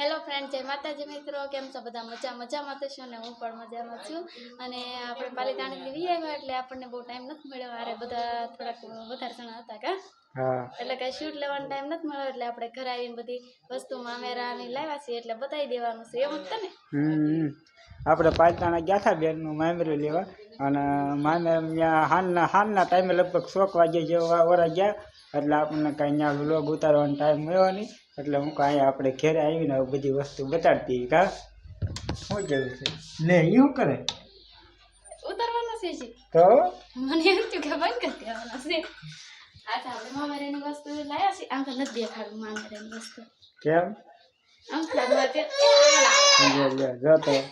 Hello friend જય માતાજી મિત્રો. કેમ છો બધા? મજા મજામાં તો છો ને? હું પણ મજામાં છું. અને આપણે પાલિતાણી વી આવ્યા? એટલે આપણને બહુ ટાઈમ નથી મળ્યો. અરે બધા થોડાક વધારે જણા હતા કા? એટલે કઈ શૂટ લેવાનો ટાઈમ નથી મળ્યો. એટલે આપણે ઘરે આવીને બધી વસ્તુ મામેરાની લાવ્યા છીએ. એટલે બતાવી દેવાનું છે. એવું જ ને? આપણે પાલિતાણા ગયા હતા બેનનું મામેરું લેવા. અને મામે હાલના હાલના ટાઈમે લગભગ સોક વાગે જેવા ઓરા ગયા. એટલે આપણને કાંઈ ત્યાં વ્લોગ ઉતારવાનો ટાઈમ મળ્યો નહીં. એટલે હું કાંઈ આપણે ઘેરે આવીને બધી વસ્તુ બતાડતી કા? શું કેવું છે? લે એ શું કરે? ઉતારવાનો છે તો? મને એમ થયું કે બંધ કરી દેવાના છે. આછા આપણે મામેરાની વસ્તુ લાવ્યા છે. આમ તો નથી દેખાડું મામેરાની વસ્તુ. કેમ? આમ જો તો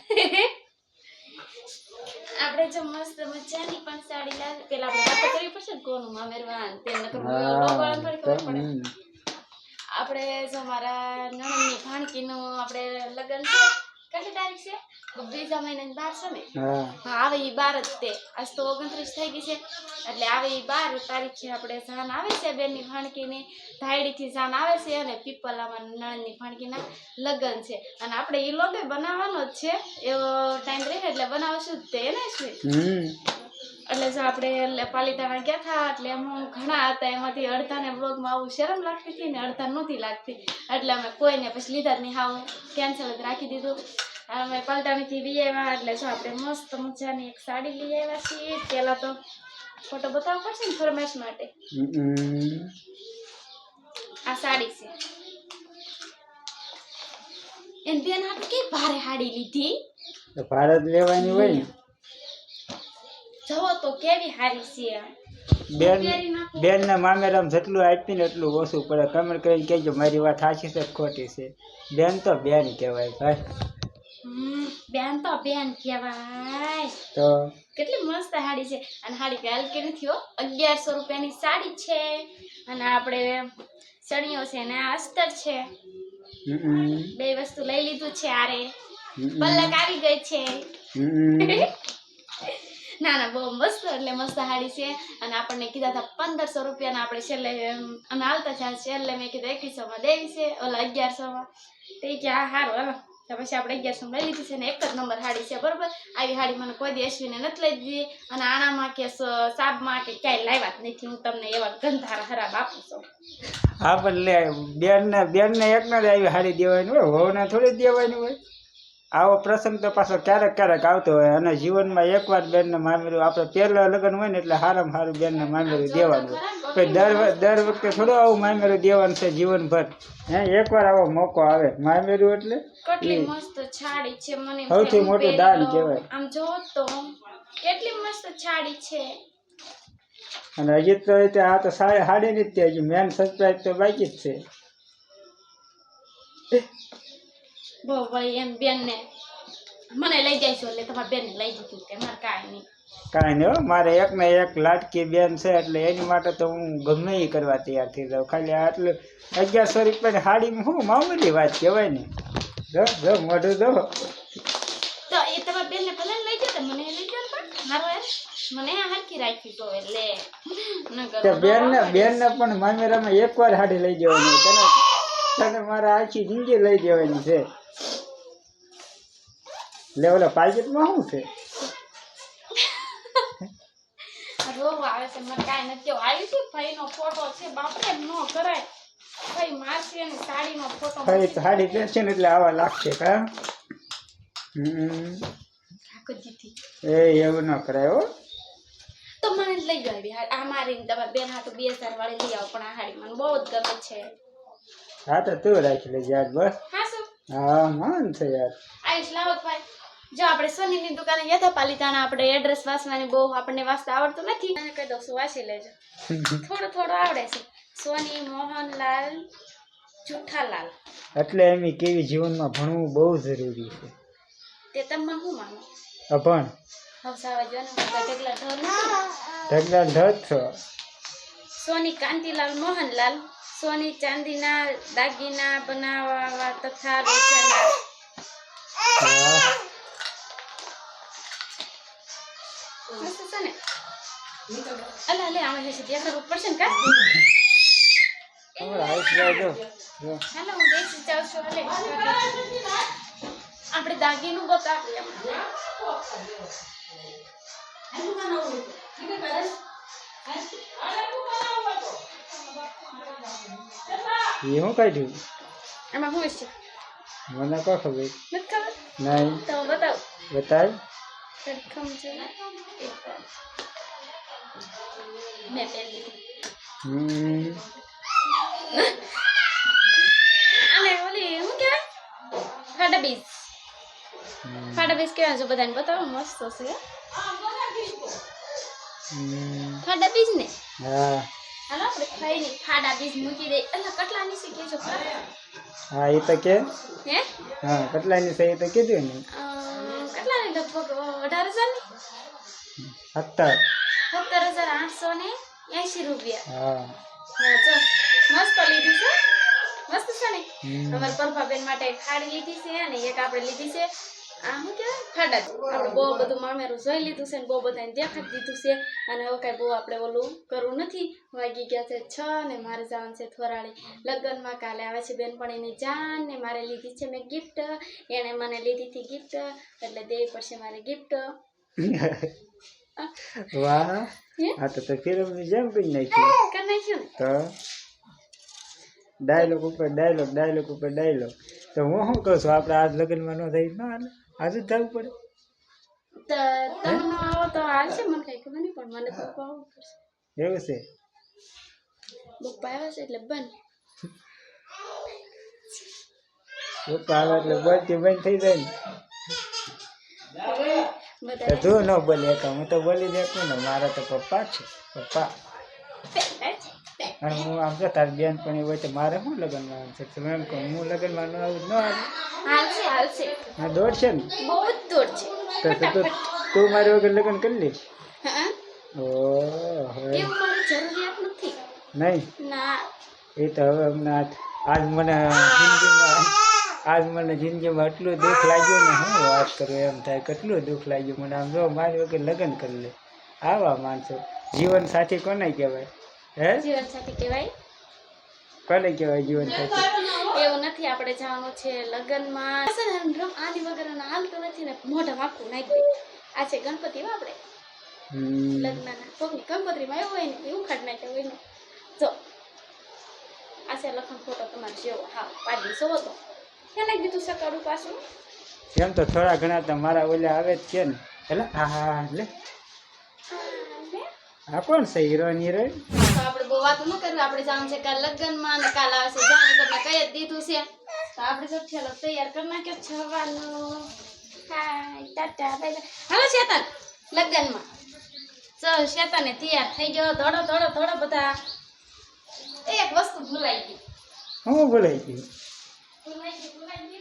આપણે જો મસ્ત મજાની પણ સાડી લાવી. પેલા આપણે વાત કરવી પડશે કોનું મામેરવાન પડે. આપણે જો મારા નણંદની ભાણકીનું આપણે લગ્ન છે કેટલી તારીખ છે? બીજા મહિનાની બાર છે ને? હા. આવે એ બાર જ તે. આજ તો ઓગણત્રીસ થઈ ગઈ છે. એટલે આવે એ બાર તારીખે આપણે જાન આવે છે બેનની ભાણકીની. ધાયડીથી જાન આવે છે અને પીપલામાં નણંદની ભાણકીના લગ્ન છે. અને આપણે એ લોગે બનાવવાનો જ છે. એવો ટાઈમ રહે એટલે બનાવશું જ તે ને શું? એટલે જો આપણે પાલિતાણા ગયા હતા એટલે એમ ઘણા હતા એમાંથી અડધાને બ્લોગમાં આવું શરમ લાગતી હતી ને અડધા નહોતી લાગતી. એટલે અમે કોઈને પછી લીધા જ નહીં. હાવ કેન્સલ જ રાખી દીધું. અમે પાલિતાણીથી બી આવ્યા એટલે જો આપણે મસ્ત મજાની એક સાડી લઈ આવ્યા છીએ. પહેલાં તો ફોટો બતાવવો પડશે ને ફરમાશ માટે? આ સાડી છે. એને બેન આપણે કઈ ભારે હાડી લીધી? ભારત લેવાની હોય ને. જવો તો કેવી હારી છે બેન ને મામેરામ જેટલું આપીને એટલું ઓછું પડે. કમેન્ટ કરીને કહેજો મારી વાત સાચી છે ખોટી છે? બેન તો બેન કહેવાય ભાઈ. બેન તો બેન કહેવાય. તો? કેટલી મસ્ત સાડી છે. અને સાડી ગાલ કે નથી હો. અગિયારસો રૂપિયાની સાડી છે. અને આપણે ચણિયો છે ને આ અસ્તર છે. બે વસ્તુ લઈ લીધું છે આરે પલક આવી ગઈ છે. ના ના, બહુ મસ્ત, એટલે મસ્ત સાડી છે. અને આપણને કીધા હતા પંદરસો રૂપિયાના આપણે છેલ્લે અને હાલતા છે છેલ્લે, મેં કીધું એકવીસો માં દેવી છે, ઓલા અગિયારસો માં તે કે સારું હાલો. તો પછી આપણે અગિયારસો લઈ લીધી છે ને એક જ નંબર સાડી છે, બરોબર? આવી સાડી મને કોઈ દી અશ્વિને નથી લઈ દીધી અને આણામાં કે સાબમાં કે ક્યાંય લાવ્યા જ નથી. હું તમને એવા ગંધારા ખરાબ આપું છું. હા, પણ લે બેન ને બેન ને એક જ આવી સાડી દેવાની હોય, વહુને થોડી દેવાની હોય. આવો પ્રસંગ તો પાછો ક્યારેક ક્યારેક આવતો હોય અને જીવનમાં એકવાર બેન ને મામેરું આપણે પહેલા લગ્ન હોય ને એટલે સારામાં સારું બેન ને મામેરું દેવાનું. પછી દર દર વખતે થોડું આવું મામેરું દેવાનું છે જીવનભર. હે એકવાર આવો મોકો આવે. મામેરું એટલે કેટલી મસ્ત છાડી છે મને સૌથી મોટું દાન કહેવાય. આમ જો તો કેટલી મસ્ત છાડી છે. અને હજી તો આ તો સાડી હાડી ની જ તે હજી મેન સરપ્રાઈઝ તો બાકી જ છે. બહુ વળી એમ બેન ને મને લઈ જઈશું એટલે તમારા બેન ને લઈ દીધું કે મારે કાંઈ નહીં. કાંઈ નહીં હો મારે એક ને એક લાટકી બેન છે એટલે એની માટે તો હું ગમે એ કરવા તૈયાર થઈ જાઉં. ખાલી આટલું અગિયારસો રૂપિયાની સાડીમાં શું મામૂલી વાત કહેવાય ને? જો જો મોઢું જો. તો એ તમારા બેન ને ભલે લઈ જતો મને લઈ જતો પણ. મારો મને હરખી રાખી તો એટલે મામેરામાં એકવાર હાડી લઈ જવાની તને તને મારા આખી જિંદગી લઈ જવાની છે. લે ઓલા પાકેટમાં શું છે? રોવું આવે છે મને કાંઈ નથી. આવી છે ભાઈનો ફોટો છે બાપરે ન કરાય. ભાઈ મારશે અને સાડીનો ફોટો ભાઈ સાડી પહેરશે ને એટલે આવા લાગશે કા એ એવું ન કરાય હો. તો મને લઈ હાડી. આ મારી તમારા બેન હાથ બે હજાર વાળી લઈ આવો પણ આ હાડી મને બહુ જ ગમે છે. હા તો તું રાખી લેજે યાર બસ. હા હા મન છે યાર. આઈશ લાવો ભાઈ. જો આપણે સોનીની દુકાને ગયા હતા પાલિતાણા આપણે એડ્રેસ વાંચવાની બહુ આપણને વાંચતા આવડતું નથી. મને કહી દઉં છું વાંચી લેજો. થોડું થોડું આવડે છે. સોની મોહનલાલ જુઠ્ઠાલાલ. એટલે એમ ઈ કેવી જીવનમાં ભણવું બહુ જરૂરી છે. તે તમે શું માનો? અભણ હવસાવા જો ને ઢગલા ઢોર ઢગલા ઢગ છો. સોની કાંતિલાલ મોહનલાલ સોની ચાંદીના દાગીના બનાવવા તથા વેચનાર મસ્ત છે ને અલા લે આમાં જશે ત્યાં કરવું પડશે ને કા હાલો હું બેસી જાઉં છું હાલે આપણે દાગીનું બતાવીએ એ હું કાઢ્યું એમાં શું છે મને કો ખબર નથી ખબર નહીં તો બતાવ બતાવું બતાય સરખમ છે. મેં હમ અને ઓલી શું કહેવાય ફાટા બીજ. ફાટા બીજ કેવા છે બધાને બતાવો મસ્ત છે હમ. ફાટા બીજ ને હા હાલો આપણે ખાઈને ફાડા બીજ મૂકી દે એટલે કટલાની છે કેજો ખરા હા એ તો કે હે હા કેટલાની સહી તો કીધું ને અ, કેટલાની લગભગ? અઢાર હજારની સત્તર. સત્તર હજાર આઠસો ને એસી રૂપિયા. મસ્ત લીધી છે. મસ્ત છે ને. અમારા પલ્પાબેન માટે એક ખાડી લીધી છે અને એક આપણે લીધી છે. આ શું કહેવાય ખાડા આપણે બહુ બધું મામેરું જોઈ લીધું છે ને બહુ બધાને દેખાડી દીધું છે. અને હવે કાંઈ બહુ આપણે ઓલું કરવું નથી. વાગી ગયા છે છ ને મારે જવાનું છે થોરાળી. લગ્નમાં કાલે આવે છે બેનપણીની જાન ને મારે લીધી છે મેં ગિફ્ટ એણે મને લીધી હતી ગિફ્ટ એટલે દેવી પડશે મારે ગિફ્ટ વાહ. હે? તો તો ફિલ્મની જેમ કરી નાખ્યું. કરી નાખ્યું તો ડાયલોગ ઉપર ડાયલોગ ડાયલોગ ઉપર ડાયલોગ તો હું શું કહું છું? આપણે આજ લગ્નમાં ન થઈ ના. જ જવું પડે. તો આવો તો હાલશે મને કઈ ખબર નહીં પણ મને પપ્પા આવવું પડશે એવું છે? પપ્પા આવ્યા છે એટલે બંધ. પપ્પા આવે એટલે બોલતી બંધ થઈ જાય ને? તું ન બોલે કે હું તો બોલી દેખું ને મારા તો પપ્પા છે પપ્પા. અને હું આમ જો તારી બેન પણ હોય તો મારે શું લગ્નમાં આવવાનું છે? તમે એમ કહું હું લગ્નમાં ન આવું ન આવે. હા દોડ છે ને? બહુ જ દોડ છે. તો તો તું તું મારી વગર લગ્ન કરી લે. નહીં? ના. એ તો હવે હમણાં આજ આજ મને જિંદગીમાં આજ મને જિંદગીમાં એટલું દુઃખ લાગ્યું ને હું વાત કરું એમ થાય કેટલું દુઃખ લાગ્યું મને? આમ જો મારી વગર લગ્ન કરી લે. આવા માણસો. જીવન સાથી કોને કહેવાય? હે? જીવન સાથી કહેવાય? કોને કહેવાય જીવન સાથી એવું નથી આપણે જવાનું છે લગ્નમાં. રમ આની વગર આને નથી ને મોઢા માપું નાખી આ છે ગણપતિ હો આપણે. લગ્નના કોકની કંકોત્રીમાં એવું હોય ને એવું ખાટ નાખ્યા હોય ને. જો આ છે લખન ફોટો તમારે જેવો. હા પાડી સો તો. ક્યાં નાખી દીધું સકાળું પાછું? એમ તો થોડા ઘણા તો મારા ઓલા આવે જ છે ને. એટલે હા હા લે. આ કોણ છે હિરોઈન હિરોઈન? તો આપણે બહુ વાતો ન કરવી, આપણે જવાનું છે કાલ લગ્નમાં ને કાલ આવશે, જાણે તમને કહી જ દીધું છે. તો આપણે જો ઠેલો તૈયાર કરી નાખ્યો છવાનું હાય, ટાટા, બાય હાલો શેતન, લગ્નમાં. ચલ શેતાને તૈયાર થઈ ગયો, ધોડો ધોડો ધોડો બધા. એક વસ્તુ ભૂલાઈ ગઈ. હું ભૂલાઈ ગઈ ભૂલાઈ ગઈ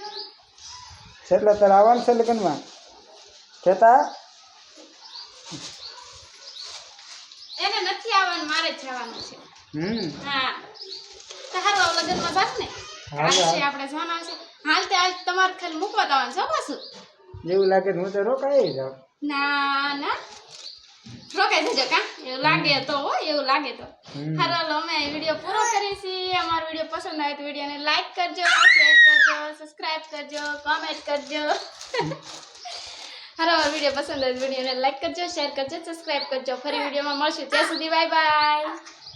આવવાનું છે લગ્નમાં? કેતા એને નથી મારે જ જવાનું છે. હમ. હા. તારો લગ્નમાં જાત ને. હાલો, હાલ. છે હાલ. આપણે જવાના છે. હાલ તે આજ તમારે ખાલી મૂકવા જવાનું છે પાછું. એવું લાગે હું તો રોકાઈ જાઉં. ના ના. રોકાઈ જજો કા. એવું લાગે તો હો એવું લાગે તો. હારો અમે વીડિયો પૂરો કરીએ છીએ અમારો વીડિયો પસંદ આવે તો વિડીયોને લાઈક કરજો શેર કરજો સબસ્ક્રાઇબ કરજો કોમેન્ટ કરજો. હાલો વીડિયો પસંદ તો વિડીયોને લાઈક કરજો શેર કરજો સબસ્ક્રાઈબ કરજો. ફરી વિડીયોમાં મળશું. ત્યાં સુધી બાય બાય